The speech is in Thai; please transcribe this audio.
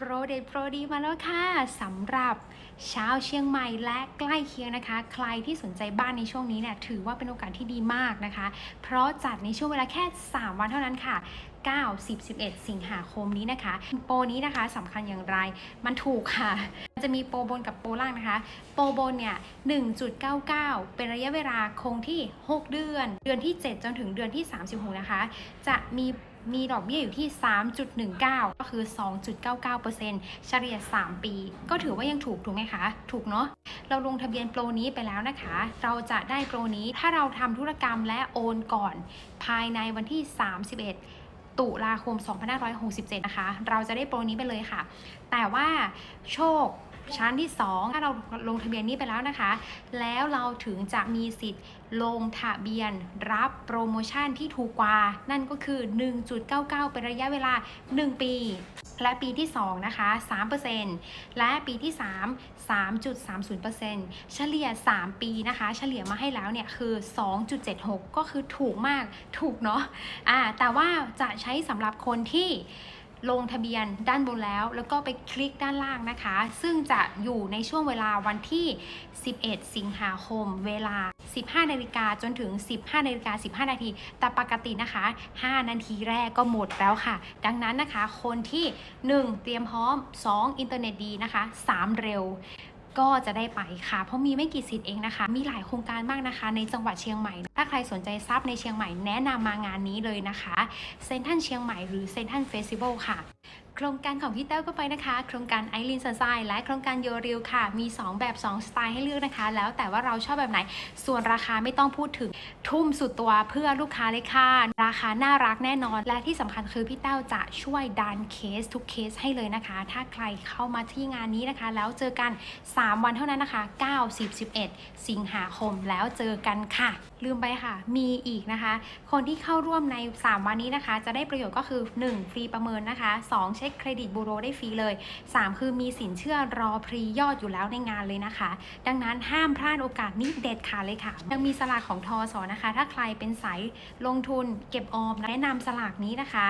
โปรเด็ดโปรดีมาแล้วค่ะสำหรับชาวเชียงใหม่และใกล้เคียงนะคะ ใครที่สนใจบ้านในช่วงนี้เนี่ยถือว่าเป็นโอกาสที่ดีมากนะคะ เพราะจัดในช่วงเวลาแค่ 3 วันเท่านั้นค่ะ 9 10 11 สิงหาคมนี้นะคะ โปรนี้นะคะสำคัญอย่างไรมันถูกค่ะ จะมีโปรบนกับโปรล่างนะคะ โปรบนเนี่ย 1.99 เป็นระยะเวลาคงที่ 6 เดือน เดือนที่ 7 จนถึงเดือนที่ 36 นะคะ จะมี มีดอกเบี้ยอยู่ที่ 3.19 ก็คือ 2.99%เฉลี่ย 3 ปี ก็ถือว่ายังถูกถูกไหมคะ ถูกเนาะ เราลงทะเบียนโปรนี้ไปแล้วนะคะ เราจะได้โปรนี้ถ้าเราทำธุรกรรมและโอนก่อน ภายในวันที่ 31ตุลาคม 2567 นะคะ เราจะได้โปรนี้ไปเลยค่ะ แต่ว่าโชค ชั้นที่ 2 ถ้าเราลงทะเบียนนี้ไปแล้วนะคะ แล้วเราถึงจะมีสิทธิ์ลงทะเบียนรับโปรโมชั่นที่ถูกกว่า นั่นก็คือ 1.99 เป็นระยะเวลา 1 ปี และปีที่ 2 นะคะ 3%และปีที่ 3 3.30%เฉลี่ย 3 ปีนะคะ เฉลี่ยมาให้แล้วเนี่ยคือ 2.76 ก็คือถูกมากถูกเนาะอ่าแต่ว่าจะใช้สำหรับคนที่ ลงทะเบียนด้านบนแล้ว แล้วก็ไปคลิกด้านล่างนะคะ ซึ่งจะอยู่ในช่วงเวลาวันที่ 11 สิงหาคม เวลา 15 นาฬิกาจนถึง 15 นาฬิกา 15 นาที แต่ปกตินะคะ 5 นาทีแรกก็หมดแล้วค่ะ ดังนั้นนะคะ คนที่ 1 เตรียมพร้อม 2 อินเทอร์เน็ตดีนะคะ 3 เร็ว ก็จะได้ไปค่ะ เพราะมีไม่กี่สิทธิ์เองนะคะ มีหลายโครงการมากนะคะ ในจังหวัดเชียงใหม่ ถ้าใครสนใจทรัพย์ในเชียงใหม่แนะนำมางานนี้เลยนะคะเซนทันเชียงใหม่หรือเซนทันเฟสติวัลค่ะ โครงการของพี่เต้าก็ไปนะคะ โครงการไอรินซันไซและโครงการโยริวค่ะ มี 2 แบบ 2 สไตล์ให้เลือกนะคะ แล้วแต่ว่าเราชอบแบบไหน ส่วนราคาไม่ต้องพูดถึง ทุ่มสุดตัวเพื่อลูกค้าเลยค่ะ ราคาน่ารักแน่นอน และที่สำคัญคือพี่เต้าจะช่วยดันเคสทุกเคสให้เลยนะคะ ถ้าใครเข้ามาที่งานนี้นะคะ แล้วเจอกัน 3 วันเท่านั้นนะคะ 9 10 11 สิงหาคมแล้วเจอกันค่ะ ลืมไปค่ะ มีอีกนะคะ คนที่เข้าร่วมใน 3 วันนี้นะคะ จะได้ประโยชน์ก็คือ 1. ฟรีประเมินนะคะ 2. เช็คเครดิตบูโรได้ฟรีเลย 3. คือมีสินเชื่อรอพรียอดอยู่แล้วในงานเลยนะคะ ดังนั้นห้ามพลาดโอกาสนี้เด็ดขาดเลยค่ะ ยังมีสลากของทอสอนะคะ ถ้าใครเป็นสายลงทุนเก็บออม แนะนำสลากนี้นะคะ